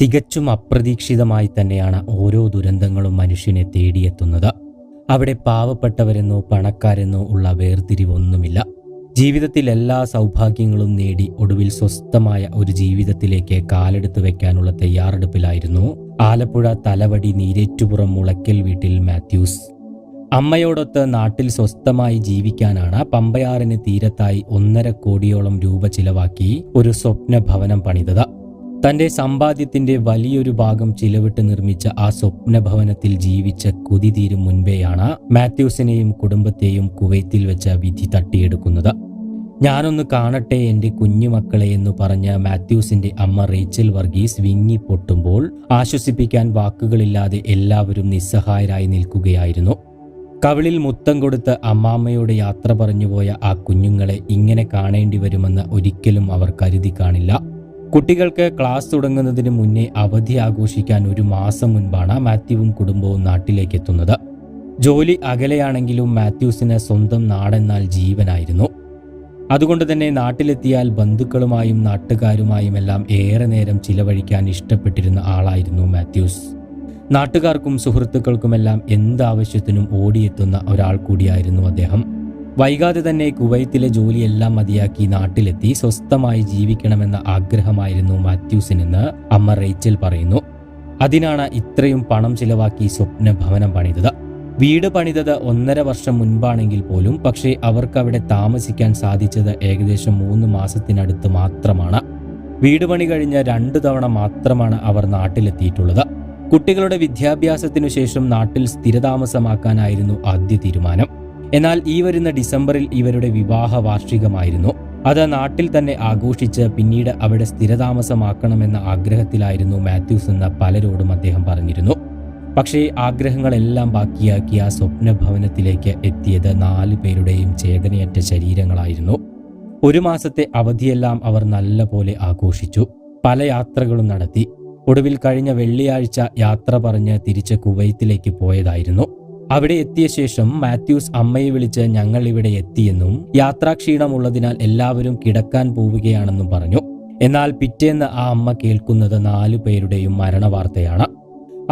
തികച്ചും അപ്രതീക്ഷിതമായി തന്നെയാണ് ഓരോ ദുരന്തങ്ങളും മനുഷ്യനെ തേടിയെത്തുന്നത്. അവിടെ പാവപ്പെട്ടവരെന്നോ പണക്കാരെന്നോ ഉള്ള വേർതിരിവൊന്നുമില്ല. ജീവിതത്തിൽ എല്ലാ സൗഭാഗ്യങ്ങളും നേടി ഒടുവിൽ സ്വസ്ഥമായ ഒരു ജീവിതത്തിലേക്ക് കാലെടുത്ത് വെക്കാനുള്ള തയ്യാറെടുപ്പിലായിരുന്നു ആലപ്പുഴ തലവടി നീരേറ്റുപുറം മുളയ്ക്കൽ വീട്ടിൽ മാത്യൂസ്. അമ്മയോടൊത്ത് നാട്ടിൽ സ്വസ്ഥമായി ജീവിക്കാനാണ് പമ്പയാറിന് തീരത്തായി ഒന്നര കോടിയോളം രൂപ ചിലവാക്കി ഒരു സ്വപ്ന ഭവനം പണിതത്. തന്റെ സമ്പാദ്യത്തിന്റെ വലിയൊരു ഭാഗം ചിലവിട്ട് നിർമ്മിച്ച ആ സ്വപ്നഭവനത്തിൽ ജീവിച്ച കുതി തീരും മുൻപേയാണ് മാത്യൂസിനെയും കുടുംബത്തെയും കുവൈത്തിൽ വെച്ച വിധി തട്ടിയെടുക്കുന്നത്. ഞാനൊന്ന് കാണട്ടെ എന്റെ കുഞ്ഞുമക്കളെ എന്ന് പറഞ്ഞ മാത്യൂസിന്റെ അമ്മ റേച്ചൽ വർഗീസ് വിങ്ങി പൊട്ടുമ്പോൾ ആശ്വസിപ്പിക്കാൻ വാക്കുകളില്ലാതെ എല്ലാവരും നിസ്സഹായരായി നിൽക്കുകയായിരുന്നു. കവിളിൽ മുത്തം കൊടുത്ത് അമ്മാമ്മയോട് യാത്ര പറഞ്ഞുപോയ ആ കുഞ്ഞുങ്ങളെ ഇങ്ങനെ കാണേണ്ടി വരുമെന്ന് ഒരിക്കലും അവർ കരുതി കാണില്ല. കുട്ടികൾക്ക് ക്ലാസ് തുടങ്ങുന്നതിന് മുന്നേ അവധി ആഘോഷിക്കാൻ ഒരു മാസം മുൻപാണ് മാത്യുവും കുടുംബവും നാട്ടിലേക്ക് എത്തുന്നത്. ജോലി അകലെയാണെങ്കിലും മാത്യൂസിന് സ്വന്തം നാടെന്നാൽ ജീവനായിരുന്നു. അതുകൊണ്ട് തന്നെ നാട്ടിലെത്തിയാൽ ബന്ധുക്കളുമായും നാട്ടുകാരുമായുമെല്ലാം ഏറെ നേരം ചിലവഴിക്കാൻ ഇഷ്ടപ്പെട്ടിരുന്ന ആളായിരുന്നു മാത്യൂസ്. നാട്ടുകാർക്കും സുഹൃത്തുക്കൾക്കുമെല്ലാം എന്താവശ്യത്തിനും ഓടിയെത്തുന്ന ഒരാൾ കൂടിയായിരുന്നു അദ്ദേഹം. വൈകാതെ തന്നെ കുവൈത്തിലെ ജോലിയെല്ലാം മതിയാക്കി നാട്ടിലെത്തി സ്വസ്ഥമായി ജീവിക്കണമെന്ന ആഗ്രഹമായിരുന്നു മാത്യൂസിനെന്ന് അമ്മ റേച്ചൽ പറയുന്നു. അതിനാണ് ഇത്രയും പണം ചിലവാക്കി സ്വപ്ന ഭവനം പണിതത്. വീട് പണിതത് ഒന്നര വർഷം മുൻപാണെങ്കിൽ പോലും പക്ഷേ അവർക്ക് അവിടെ താമസിക്കാൻ സാധിച്ചത് ഏകദേശം മൂന്ന് മാസത്തിനടുത്ത് മാത്രമാണ്. വീട് പണി കഴിഞ്ഞ രണ്ടു തവണ മാത്രമാണ് അവർ നാട്ടിലെത്തിയിട്ടുള്ളത്. കുട്ടികളുടെ വിദ്യാഭ്യാസത്തിനു ശേഷം നാട്ടിൽ സ്ഥിരതാമസമാക്കാനായിരുന്നു ആദ്യ തീരുമാനം. എന്നാൽ ഈ വരുന്ന ഡിസംബറിൽ ഇവരുടെ വിവാഹ വാർഷികമായിരുന്നു അത് നാട്ടിൽ തന്നെ ആഘോഷിച്ച് പിന്നീട് അവിടെ സ്ഥിരതാമസമാക്കണമെന്ന ആഗ്രഹത്തിലായിരുന്നു മാത്യൂസ് എന്ന പലരോടും അദ്ദേഹം പറഞ്ഞിരുന്നു. പക്ഷേ ആഗ്രഹങ്ങളെല്ലാം ബാക്കിയാക്കി ആ സ്വപ്നഭവനത്തിലേക്ക് എത്തിയത് നാല് പേരുടെയും ചേതനയറ്റ ശരീരങ്ങളായിരുന്നു. ഒരു മാസത്തെ അവധിയെല്ലാം അവർ നല്ല പോലെ ആഘോഷിച്ചു. പല യാത്രകളും നടത്തി. ഒടുവിൽ കഴിഞ്ഞ വെള്ളിയാഴ്ച യാത്ര പറഞ്ഞ് തിരിച്ച് കുവൈത്തിലേക്ക് പോയതായിരുന്നു. അവിടെ എത്തിയ ശേഷം മാത്യൂസ് അമ്മയെ വിളിച്ച് ഞങ്ങൾ ഇവിടെ എത്തിയെന്നും യാത്രാക്ഷീണമുള്ളതിനാൽ എല്ലാവരും കിടക്കാൻ പോവുകയാണെന്നും പറഞ്ഞു. എന്നാൽ പിറ്റേന്ന് ആ അമ്മ കേൾക്കുന്നത് നാലു പേരുടെയും മരണവാർത്തയാണ്.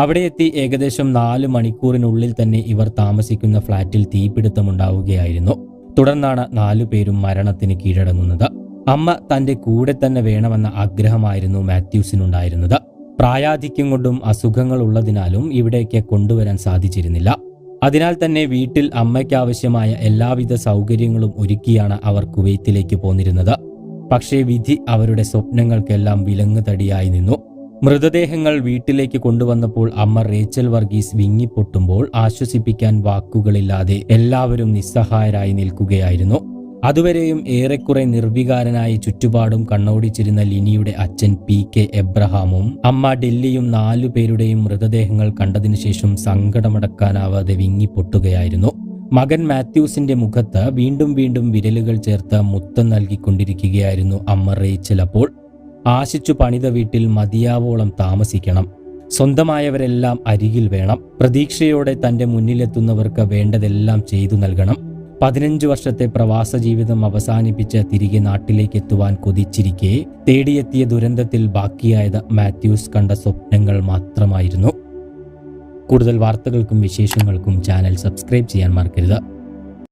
അവിടെ എത്തി ഏകദേശം നാല് മണിക്കൂറിനുള്ളിൽ തന്നെ ഇവർ താമസിക്കുന്ന ഫ്ളാറ്റിൽ തീപിടുത്തമുണ്ടാവുകയായിരുന്നു തുടർന്നാണ് നാലു പേരും മരണത്തിന് കീഴടങ്ങുന്നത്. അമ്മ തന്റെ കൂടെ തന്നെ വേണമെന്ന ആഗ്രഹമായിരുന്നു മാത്യൂസിനുണ്ടായിരുന്നത്. പ്രായാധിക്യം കൊണ്ടും അസുഖങ്ങൾ ഉള്ളതിനാലും ഇവിടേക്ക് കൊണ്ടുവരാൻ സാധിച്ചിരുന്നില്ല. അതിനാൽ തന്നെ വീട്ടിൽ അമ്മയ്ക്കാവശ്യമായ എല്ലാവിധ സൗകര്യങ്ങളും ഒരുക്കിയാണ് അവർ കുവൈത്തിലേക്ക് പോന്നിരുന്നത്. പക്ഷേ വിധി അവരുടെ സ്വപ്നങ്ങൾക്കെല്ലാം വിലങ്ങുതടിയായി നിന്നു. മൃതദേഹങ്ങൾ വീട്ടിലേക്ക് കൊണ്ടുവന്നപ്പോൾ അമ്മ റേച്ചൽ വർഗീസ് വിങ്ങിപ്പൊട്ടുമ്പോൾ ആശ്വസിപ്പിക്കാൻ വാക്കുകളില്ലാതെ എല്ലാവരും നിസ്സഹായരായി നിൽക്കുകയായിരുന്നു. അതുവരെയും ഏറെക്കുറെ നിർവികാരനായി ചുറ്റുപാടും കണ്ണോടിച്ചിരുന്ന ലിനിയുടെ അച്ഛൻ പി കെ എബ്രഹാമും അമ്മ ഡെല്ലിയും നാലു പേരുടെയും മൃതദേഹങ്ങൾ കണ്ടതിനു ശേഷം സങ്കടമടക്കാനാവാതെ വിങ്ങിപ്പൊട്ടുകയായിരുന്നു. മകൻ മാത്യൂസിന്റെ മുഖത്ത് വീണ്ടും വീണ്ടും വിരലുകൾ ചേർത്ത് മുത്തം നൽകിക്കൊണ്ടിരിക്കുകയായിരുന്നു അമ്മ റേച്ചൽ അപ്പോൾ. ആശിച്ചു പണിത വീട്ടിൽ മതിയാവോളം താമസിക്കണം. സ്വന്തമായവരെല്ലാം അരികിൽ വേണം. പ്രതീക്ഷയോടെ തന്റെ മുന്നിലെത്തുന്നവർക്ക് വേണ്ടതെല്ലാം ചെയ്തു നൽകണം. പതിനഞ്ച് വർഷത്തെ പ്രവാസ ജീവിതം അവസാനിപ്പിച്ച് തിരികെ നാട്ടിലേക്ക് എത്തുവാൻ കൊതിച്ചിരിക്കെ തേടിയെത്തിയ ദുരന്തത്തിൽ ബാക്കിയായത് മാത്യൂസ് കണ്ട സ്വപ്നങ്ങൾ മാത്രമായിരുന്നു. കൂടുതൽ വാർത്തകൾക്കും വിശേഷങ്ങൾക്കും ചാനൽ സബ്സ്ക്രൈബ് ചെയ്യാൻ മറക്കരുത്.